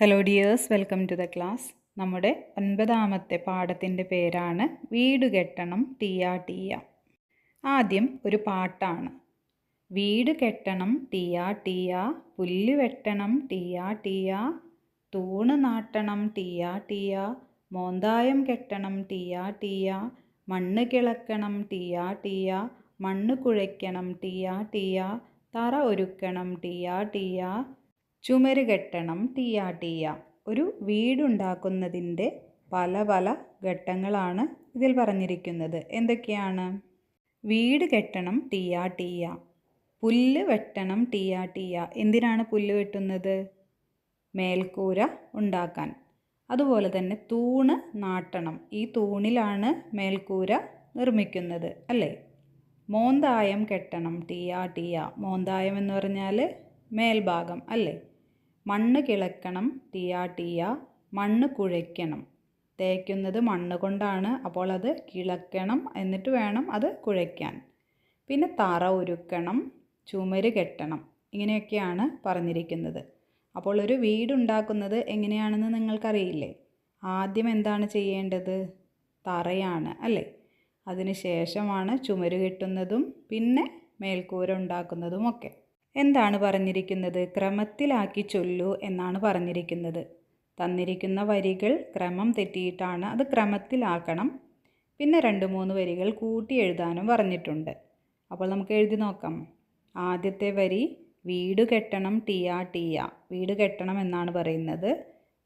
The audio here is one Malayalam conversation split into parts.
Hello dears welcome to the class നമ്മുടെ ഒൻപതാമത്തെ പാഠത്തിന്റെ പേരാണ് വീട് കെട്ടണം ടീയ ടീയ ആദ്യം ഒരു പാട്ടാണ്. വീട് കെട്ടണം ടീയ ടീയ പുല്ല് വെട്ടണം ടീയ ടീയ തൂണ് നാട്ടണം ടീയ ടീയ മോന്തായം കെട്ടണം ടീയ ടീയ മണ്ണ് കിളക്കണം ടീയ ടീയ മണ്ണ് കുഴയ്ക്കണം ടീയ ടീയ തറ ഒരുക്കണം ടീയ ടീയ ചുമര് കെട്ടണം ടീയ ടീയ. ഒരു വീടുണ്ടാക്കുന്നതിന്റെ പല പല ഘട്ടങ്ങളാണ് ഇതിൽ പറഞ്ഞിരിക്കുന്നത്. എന്തൊക്കെയാണ്? വീട് കെട്ടണം ടീയ ടീയ. പുല്ല് വെട്ടണം ടീയ ടീയ. എന്തിനാണ് പുല്ല് വെട്ടുന്നത്? മേൽക്കൂര ഉണ്ടാക്കാൻ. അതുപോലെ തന്നെ തൂണ് നാട്ടണം. ഈ തൂണിലാണ് മേൽക്കൂര നിർമ്മിക്കുന്നത് അല്ലേ? മോന്തായം കെട്ടണം ടീയ ടീയ. മോന്തായം എന്ന് പറഞ്ഞാൽ മേൽഭാഗം അല്ലേ? മണ്ണ് കിളക്കണം തീയാ ടീയ മണ്ണ് കുഴയ്ക്കണം. തേക്കുന്നത് മണ്ണ് കൊണ്ടാണ് അപ്പോൾ അത് കിളക്കണം എന്നിട്ട് വേണം അത് കുഴയ്ക്കാൻ. പിന്നെ തറ ഒരുക്കണം ചുമര് കെട്ടണം ഇങ്ങനെയൊക്കെയാണ് പറഞ്ഞിരിക്കുന്നത്. അപ്പോൾ ഒരു വീടുണ്ടാക്കുന്നത് എങ്ങനെയാണെന്ന് നിങ്ങൾക്കറിയില്ലേ? ആദ്യം എന്താണ് ചെയ്യേണ്ടത്? തറയാണ് അല്ലേ? അതിന് ശേഷമാണ് ചുമര് കെട്ടുന്നതും പിന്നെ മേൽക്കൂര ഉണ്ടാക്കുന്നതും ഒക്കെ. എന്താണ് പറഞ്ഞിരിക്കുന്നത്? ക്രമത്തിലാക്കി ചൊല്ലു എന്നാണ് പറഞ്ഞിരിക്കുന്നത്. തന്നിരിക്കുന്ന വരികൾ ക്രമം തെറ്റിയിട്ടാണ് അത് ക്രമത്തിലാക്കണം. പിന്നെ രണ്ട് മൂന്ന് വരികൾ കൂട്ടി എഴുതാനും പറഞ്ഞിട്ടുണ്ട്. അപ്പോൾ നമുക്ക് എഴുതി നോക്കാം. ആദ്യത്തെ വരി വീട് കെട്ടണം ടിയ ടിയ. വീട് കെട്ടണം എന്നാണ് പറയുന്നത്.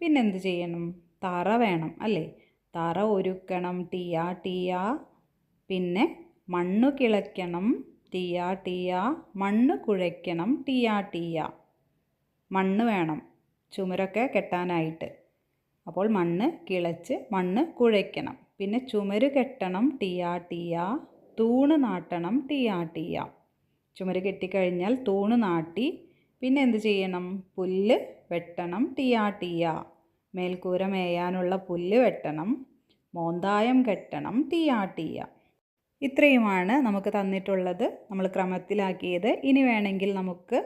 പിന്നെ എന്ത് ചെയ്യണം? തറ വേണം അല്ലേ? തറ ഒരുക്കണം ടിയ ടിയ. പിന്നെ മണ്ണു കിളയ്ക്കണം ടീയ ടീയ. മണ്ണ് കുഴയ്ക്കണം ടീയ ടീയ. മണ്ണ് വേണം. ചുമരൊക്കെ കെട്ടാനായിട്ട്. അപ്പോൾ മണ്ണ് കിളച്ച് മണ്ണ് കുഴയ്ക്കണം. പിന്നെ ചുമര് കെട്ടണം ടീയ ടീയ. തൂണ് നാട്ടണം ടീയ ടീയ. ചുമര് കെട്ടിക്കഴിഞ്ഞാൽ തൂണ് നാട്ടി പിന്നെ എന്ത് ചെയ്യണം? പുല്ല് വെട്ടണം ടീയ ടീയ. മേൽക്കൂര മേയാനുള്ള പുല്ല് വെട്ടണം. മോന്തായം കെട്ടണം ടീയ ടീയ. ഇത്രയുമാണ് നമുക്ക് തന്നിട്ടുള്ളത്. നമ്മൾ ക്രമത്തിലാക്കിയത്. ഇനി വേണമെങ്കിൽ നമുക്ക്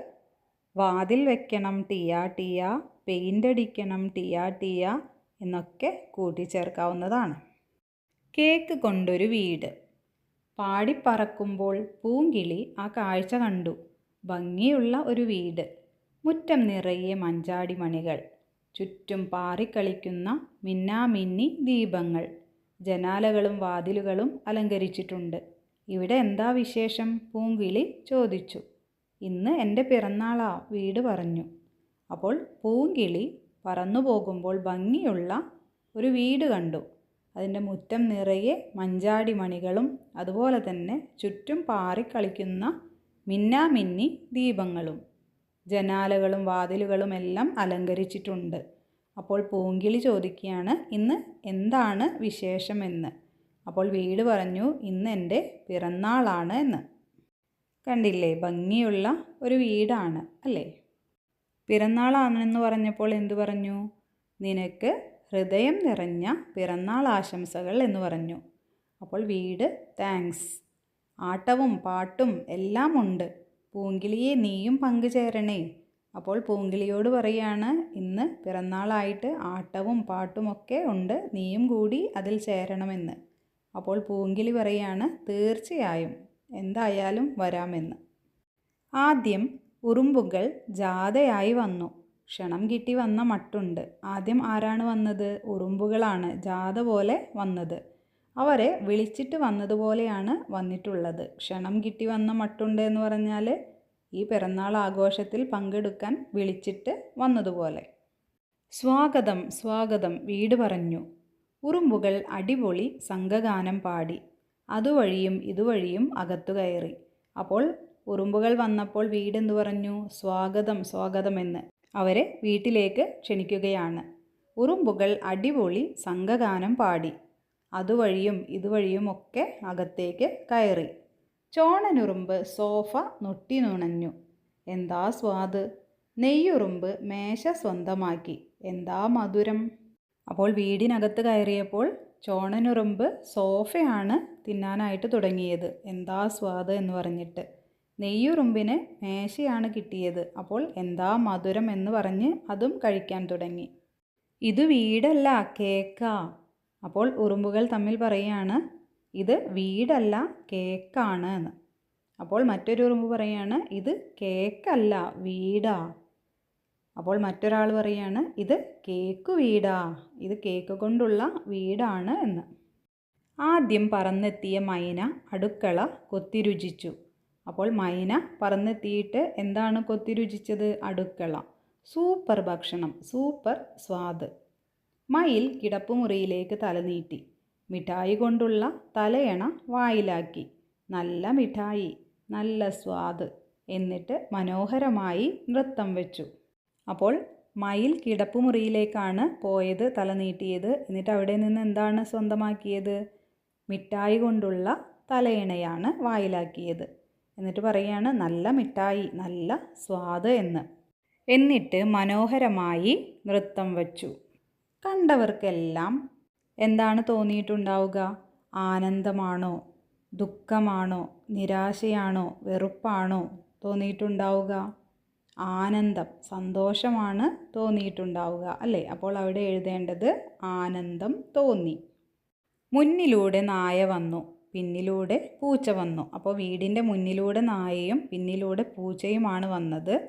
വാതിൽ വെക്കണം ടീയ ടീയ പെയിന്റ് അടിക്കണം ടീയ ടീയ എന്നൊക്കെ കൂട്ടിച്ചേർക്കാവുന്നതാണ്. കേക്ക് കൊണ്ടൊരു വീട്. പാടിപ്പറക്കുമ്പോൾ പൂങ്കിളി ആ കാഴ്ച കണ്ടു. ഭംഗിയുള്ള ഒരു വീട്. മുറ്റം നിറയെ മഞ്ചാടി മണികൾ. ചുറ്റും പാറിക്കളിക്കുന്ന മിന്നാമിന്നി ദീപങ്ങൾ. ജനാലകളും വാതിലുകളും അലങ്കരിച്ചിട്ടുണ്ട്. ഇവിടെ എന്താ വിശേഷം? പൂങ്കിളി ചോദിച്ചു. ഇന്ന് എന്റെ പിറന്നാളാ വീട് പറഞ്ഞു. അപ്പോൾ പൂങ്കിളി പറന്നു പോകുമ്പോൾ ഭംഗിയുള്ള ഒരു വീട് കണ്ടു. അതിന്റെ മുറ്റം നിറയെ മഞ്ചാടി മണികളും അതുപോലെ തന്നെ ചുറ്റും പാറിക്കളിക്കുന്ന മിന്നാമിന്നി ദീപങ്ങളും ജനാലകളും വാതിലുകളും എല്ലാം അലങ്കരിച്ചിട്ടുണ്ട്. അപ്പോൾ പൂങ്കിളി ചോദിക്കുകയാണ് ഇന്ന് എന്താണ് വിശേഷമെന്ന്? അപ്പോൾ വീട് പറഞ്ഞു ഇന്ന് എന്റെ പിറന്നാളാണ് എന്ന്. കണ്ടില്ലേ ഭംഗിയുള്ള ഒരു വീടാണ് അല്ലേ? പിറന്നാളാണെന്ന് പറഞ്ഞപ്പോൾ എന്തു പറഞ്ഞു? നിനക്ക് ഹൃദയം നിറഞ്ഞ പിറന്നാൾ ആശംസകൾ എന്ന് പറഞ്ഞു. അപ്പോൾ വീട് താങ്ക്സ്. ആട്ടവും പാട്ടും എല്ലാം ഉണ്ട് പൂങ്കിളിയെ നീയും പങ്കുചേരണേ. അപ്പോൾ പൂങ്കിളിയോട് പറയാണ് ഇന്ന് പിറന്നാളായിട്ട് ആട്ടവും പാട്ടുമൊക്കെ ഉണ്ട് നീയും കൂടി അതിൽ ചേരണമെന്ന്. അപ്പോൾ പൂങ്കിളി പറയാണ് തീർച്ചയായും എന്തായാലും വരാമെന്ന്. ആദ്യം ഉറുമ്പുകൾ ജാഥയായി വന്നു. ക്ഷണം കിട്ടി വന്ന മട്ടുണ്ട്. ആദ്യം ആരാണ് വന്നത്? ഉറുമ്പുകളാണ് ജാഥ പോലെ വന്നത്. അവരെ വിളിച്ചിട്ട് വന്നതുപോലെയാണ് വന്നിട്ടുള്ളത്. ക്ഷണം കിട്ടി വന്ന മട്ടുണ്ട് എന്ന് പറഞ്ഞാൽ ഈ പിറന്നാൾ ആഘോഷത്തിൽ പങ്കെടുക്കാൻ വിളിച്ചിട്ട് വന്നതുപോലെ. സ്വാഗതം സ്വാഗതം വീട് പറഞ്ഞു. ഉറുമ്പുകൾ അടിപൊളി സംഘഗാനം പാടി. അതുവഴിയും ഇതുവഴിയും അകത്തു കയറി. അപ്പോൾ ഉറുമ്പുകൾ വന്നപ്പോൾ വീടെന്തു പറഞ്ഞു? സ്വാഗതം സ്വാഗതമെന്ന് അവരെ വീട്ടിലേക്ക് ക്ഷണിക്കുകയാണ്. ഉറുമ്പുകൾ അടിപൊളി സംഘഗാനം പാടി. അതുവഴിയും ഇതുവഴിയും ഒക്കെ അകത്തേക്ക് കയറി. ചോണനുറുമ്പ് സോഫ നൊട്ടി നുണഞ്ഞു. എന്താ സ്വാദ്? നെയ്യുറുമ്പ് മേശ സ്വന്തമാക്കി. എന്താ മധുരം? അപ്പോൾ വീടിനകത്ത് കയറിയപ്പോൾ ചോണനുറുമ്പ് സോഫയാണ് തിന്നാനായിട്ട് തുടങ്ങിയത്. എന്താ സ്വാദ് എന്ന് പറഞ്ഞിട്ട്. നെയ്യുറുമ്പിന് മേശയാണ് കിട്ടിയത്. അപ്പോൾ എന്താ മധുരം എന്ന് പറഞ്ഞ് അതും കഴിക്കാൻ തുടങ്ങി. ഇത് വീടല്ല കേക്കാ. അപ്പോൾ ഉറുമ്പുകൾ തമ്മിൽ പറയുകയാണ് ഇത് വീടല്ല കേക്കാണ് എന്ന്. അപ്പോൾ മറ്റൊരു ഉറുമ്പ് പറയാണ് ഇത് കേക്കല്ല വീടാ. അപ്പോൾ മറ്റൊരാൾ പറയാണ് ഇത് കേക്ക് വീടാ. ഇത് കേക്ക് കൊണ്ടുള്ള വീടാണ് എന്ന്. ആദ്യം പറന്നെത്തിയ മൈന അടുക്കള കൊത്തിരുചിച്ചു. അപ്പോൾ മൈന പറന്നെത്തിയിട്ട് എന്താണ് കൊത്തിരുചിച്ചത്? അടുക്കള. സൂപ്പർ ഭക്ഷണം സൂപ്പർ സ്വാദ്. മയിൽ കിടപ്പുമുറിയിലേക്ക് തലനീട്ടി മിഠായി കൊണ്ടുള്ള തലയണ വായിലാക്കി. നല്ല മിഠായി നല്ല സ്വാദ് എന്നിട്ട് മനോഹരമായി നൃത്തം വെച്ചു. അപ്പോൾ മയിൽ കിടപ്പുമുറിയിലേക്കാണ് പോയത് തല നീട്ടിയത്. എന്നിട്ട് അവിടെ നിന്ന് എന്താണ് സ്വന്തമാക്കിയത്? മിഠായി കൊണ്ടുള്ള തലയിണയാണ് വായിലാക്കിയത്. എന്നിട്ട് പറയുകയാണ് നല്ല മിഠായി നല്ല സ്വാദ് എന്ന്. എന്നിട്ട് മനോഹരമായി നൃത്തം വച്ചു. കണ്ടവർക്കെല്ലാം എന്താണ് തോന്നിയിട്ടുണ്ടാവുക? ആനന്ദമാണോ? ദുഃഖമാണോ? നിരാശയാണോ? വെറുപ്പാണോ? തോന്നിയിട്ടുണ്ടാവുക? ആനന്ദം സന്തോഷമാണ് തോന്നിയിട്ടുണ്ടാവുക അല്ലേ? അപ്പോൾ അവിടെ എഴുതേണ്ടത് ആനന്ദം തോന്നി. മുന്നിലൂടെ നായ വന്നു പിന്നിലൂടെ പൂച്ച വന്നു. അപ്പോൾ വീടിന്റെ മുന്നിലൂടെ നായയും പിന്നിലൂടെ പൂച്ചയുമാണ് വന്നത്.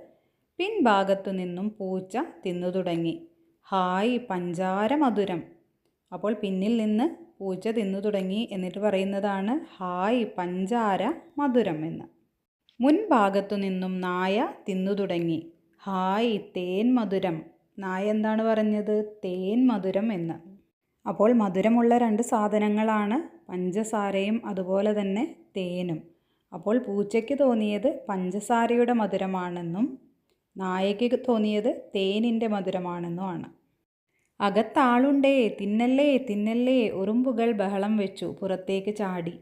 പിൻഭാഗത്തു നിന്നും പൂച്ച തിന്നു തുടങ്ങി. ഹായ് പഞ്ചാര മധുരം അപ്പോൾ പിന്നിൽ നിന്ന് പൂച്ച തിന്നു തുടങ്ങി എന്നിട്ട് പറയുന്നതാണ് ഹായ് പഞ്ചാര മധുരം എന്ന്. മുൻഭാഗത്തു നിന്നും നായ തിന്നു തുടങ്ങി. ഹായ് തേൻ മധുരം നായ എന്താണ് പറഞ്ഞത്? തേൻ മധുരം എന്ന്. അപ്പോൾ മധുരമുള്ള രണ്ട് സാധനങ്ങളാണ് പഞ്ചസാരയും അതുപോലെ തന്നെ തേനും. അപ്പോൾ പൂച്ചയ്ക്ക് തോന്നിയത് പഞ്ചസാരയുടെ മധുരമാണെന്നും നായയ്ക്ക് തോന്നിയത് തേനിന്റെ മധുരമാണെന്നുമാണ്. അകത്താളുണ്ടേ തിന്നല്ലേ തിന്നല്ലേ ഉറുമ്പുകൾ ബഹളം വെച്ചു പുറത്തേക്ക് ചാടി.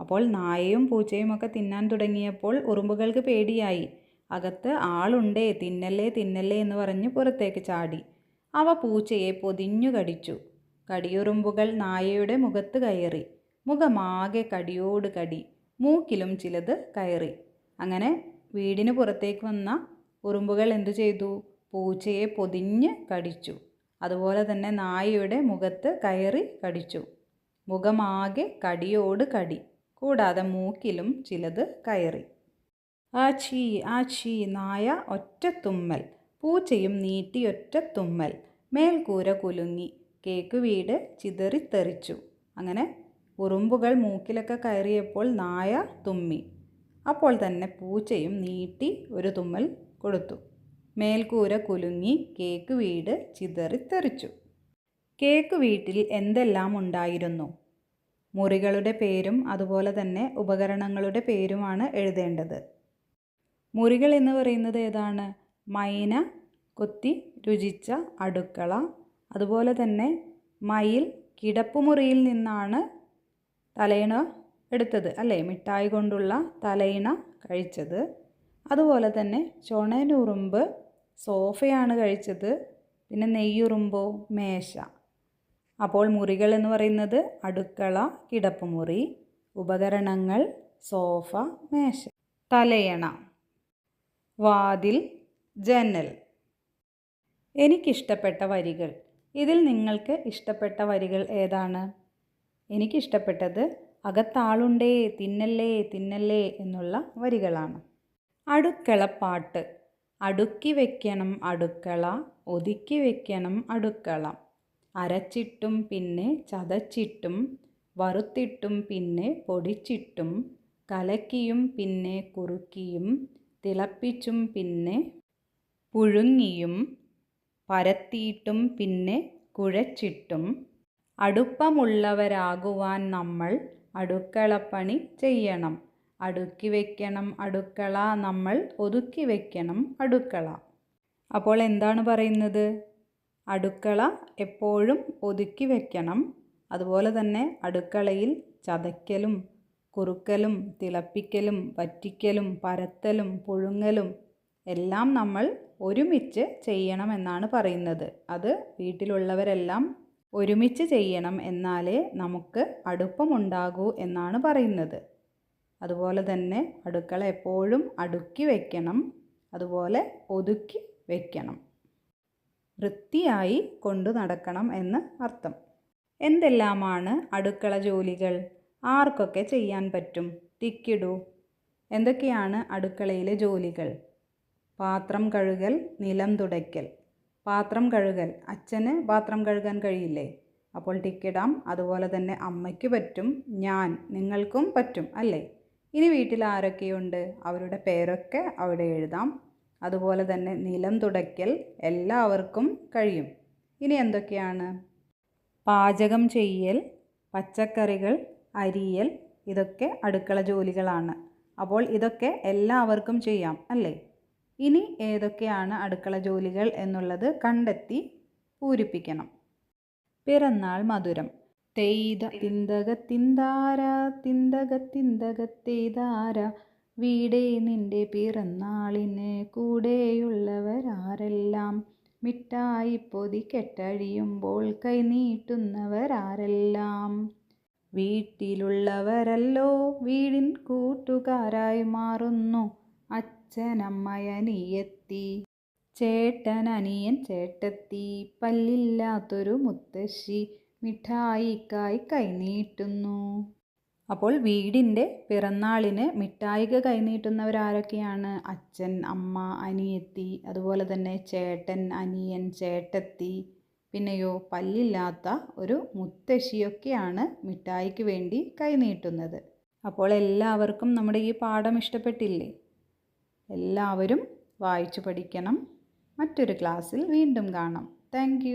അപ്പോൾ നായയും പൂച്ചയും ഒക്കെ തിന്നാൻ തുടങ്ങിയപ്പോൾ ഉറുമ്പുകൾക്ക് പേടിയായി. അകത്ത് ആളുണ്ടേ തിന്നല്ലേ തിന്നല്ലേ എന്ന് പറഞ്ഞ് പുറത്തേക്ക് ചാടി. അവ പൂച്ചയെ പൊതിഞ്ഞു കടിച്ചു. കടിയുറുമ്പുകൾ നായയുടെ മുഖത്ത് കയറി. മുഖമാകെ കടിയോട് കടി. മൂക്കിലും ചിലത് കയറി. അങ്ങനെ വീടിന് പുറത്തേക്ക് വന്ന ഉറുമ്പുകൾ എന്തു ചെയ്തു? പൂച്ചയെ പൊതിഞ്ഞ് കടിച്ചു. അതുപോലെ തന്നെ നായയുടെ മുഖത്ത് കയറി കടിച്ചു. മുഖമാകെ കടിയോട് കടി കൂടാതെ മൂക്കിലും ചിലത് കയറി. ആ ചീ ആ ചീ നായ ഒറ്റ തുമ്മൽ പൂച്ചയും നീട്ടി ഒറ്റ തുമ്മൽ മേൽക്കൂര കുലുങ്ങി കേക്ക് വീട് ചിതറിത്തെറിച്ചു. അങ്ങനെ ഉറുമ്പുകൾ മൂക്കിലൊക്കെ കയറിയപ്പോൾ നായ തുമ്മി. അപ്പോൾ തന്നെ പൂച്ചയും നീട്ടി ഒരു തുമ്മൽ കൊടുത്തു. മേൽക്കൂര കുലുങ്ങി കേക്ക് വീട് ചിതറിത്തെറിച്ചു കേക്ക് വീട്ടിൽ എന്തെല്ലാം ഉണ്ടായിരുന്നു? മുറികളുടെ പേരും അതുപോലെ തന്നെ ഉപകരണങ്ങളുടെ പേരുമാണ് എഴുതേണ്ടത്. മുറികൾ എന്ന് പറയുന്നത് ഏതാണ്? മൈന കൊത്തി രുചിച്ച അടുക്കള അതുപോലെ തന്നെ മയിൽ കിടപ്പുമുറിയിൽ നിന്നാണ് തലയിണ എടുത്തത് അല്ലേ? മിഠായി കൊണ്ടുള്ള തലയിണ കഴിച്ചത്. അതുപോലെ തന്നെ ചുണനുറുമ്പ് സോഫയാണ് കഴിച്ചത് പിന്നെ നെയ്യുറുമ്പോ മേശ. അപ്പോൾ മുറികൾ എന്ന് പറയുന്നത് അടുക്കള കിടപ്പുമുറി ഉപകരണങ്ങൾ സോഫ മേശ. തലയണ. വാതിൽ ജനൽ. എനിക്കിഷ്ടപ്പെട്ട വരികൾ. ഇതിൽ നിങ്ങൾക്ക് ഇഷ്ടപ്പെട്ട വരികൾ ഏതാണ്? എനിക്കിഷ്ടപ്പെട്ടത് അകത്താളുണ്ടേ തിന്നല്ലേ തിന്നല്ലേ എന്നുള്ള വരികളാണ്. അടുക്കളപ്പാട്ട്. അടുക്കി വെക്കണം അടുക്കള ഒതുക്കി വെക്കണം അടുക്കള. അരച്ചിട്ടും പിന്നെ ചതച്ചിട്ടും വറുത്തിട്ടും പിന്നെ പൊടിച്ചിട്ടും കലക്കിയും പിന്നെ കുറുക്കിയും തിളപ്പിച്ചും പിന്നെ പുഴുങ്ങിയും പരത്തിയിട്ടും പിന്നെ കുഴച്ചിട്ടും. അടുപ്പമുള്ളവരാകുവാൻ നമ്മൾ അടുക്കളപ്പണി ചെയ്യണം. അടുക്കി വെക്കണം അടുക്കള നമ്മൾ ഒതുക്കി വെക്കണം അടുക്കള. അപ്പോൾ എന്താണ് പറയുന്നത്? അടുക്കള എപ്പോഴും ഒതുക്കി വെക്കണം. അതുപോലെ തന്നെ അടുക്കളയിൽ ചതയ്ക്കലും കുറുക്കലും തിളപ്പിക്കലും വറ്റിക്കലും പരത്തലും പുഴുങ്ങലും എല്ലാം നമ്മൾ ഒരുമിച്ച് ചെയ്യണമെന്നാണ് പറയുന്നത്. അത് വീട്ടിലുള്ളവരെല്ലാം ഒരുമിച്ച് ചെയ്യണം എന്നാലേ നമുക്ക് അടുപ്പമുണ്ടാകൂ എന്നാണ് പറയുന്നത്. അതുപോലെ തന്നെ അടുക്കള എപ്പോഴും അടുക്കി വയ്ക്കണം അതുപോലെ ഒതുക്കി വയ്ക്കണം വൃത്തിയായി കൊണ്ടു നടക്കണം എന്ന് അർത്ഥം. എന്തെല്ലാമാണ് അടുക്കള ജോലികൾ? ആർക്കൊക്കെ ചെയ്യാൻ പറ്റും? തിക്കിടൂ. എന്തൊക്കെയാണ് അടുക്കളയിലെ ജോലികൾ? പാത്രം കഴുകൽ നിലം തുടയ്ക്കൽ. പാത്രം കഴുകൽ. അച്ഛന് പാത്രം കഴുകാൻ കഴിയില്ലേ? അപ്പോൾ ടിക്കിടാം അതുപോലെ തന്നെ അമ്മയ്ക്ക് പറ്റും. ഞാൻ. നിങ്ങൾക്കും പറ്റും. അല്ലേ? ഇനി വീട്ടിൽ ആരൊക്കെയുണ്ട്? അവരുടെ പേരൊക്കെ അവിടെ എഴുതാം. അതുപോലെ തന്നെ നിലം തുടയ്ക്കൽ എല്ലാവർക്കും കഴിയും. ഇനി എന്തൊക്കെയാണ്? പാചകം ചെയ്യൽ പച്ചക്കറികൾ അരിയൽ ഇതൊക്കെ അടുക്കള ജോലികളാണ്. അപ്പോൾ ഇതൊക്കെ എല്ലാവർക്കും ചെയ്യാം അല്ലേ? ഇനി ഏതൊക്കെയാണ് അടുക്കള ജോലികൾ എന്നുള്ളത് കണ്ടെത്തി പൂരിപ്പിക്കണം. പിറന്നാൾ മധുരം. തെയ്ത തിന്തക തിന്താര തിന്തക തിന്തകത്തേതാര വീടേ നിന്റെ പിറന്നാളിന് കൂടെയുള്ളവരാരെല്ലാം? മിഠായി പൊതി കെട്ടഴിയുമ്പോൾ കൈനീട്ടുന്നവരാരെല്ലാം വീട്ടിലുള്ളവരല്ലോ വീടിൻ കൂട്ടുകാരായി മാറുന്നു. അച്ഛനമ്മയനിയെത്തി. ചേട്ടനിയൻ ചേട്ടത്തി. പല്ലില്ലാത്തൊരു മുത്തശ്ശി. മിഠായിക്കായി കൈനീട്ടുന്നു. അപ്പോൾ വീടിന്റെ പിറന്നാളിന് മിഠായിക്ക് കൈനീട്ടുന്നവരാരൊക്കെയാണ്? അച്ഛൻ അമ്മ അനിയത്തി അതുപോലെ തന്നെ ചേട്ടൻ അനിയൻ ചേട്ടത്തി പിന്നെയോ പല്ലില്ലാത്ത ഒരു മുത്തശ്ശിയൊക്കെയാണ് മിഠായിക്ക് വേണ്ടി കൈനീട്ടുന്നത്. അപ്പോൾ എല്ലാവർക്കും നമ്മുടെ ഈ പാഠം ഇഷ്ടപ്പെട്ടില്ലേ? എല്ലാവരും വായിച്ചു പഠിക്കണം. മറ്റൊരു ക്ലാസ്സിൽ വീണ്ടും കാണാം. താങ്ക്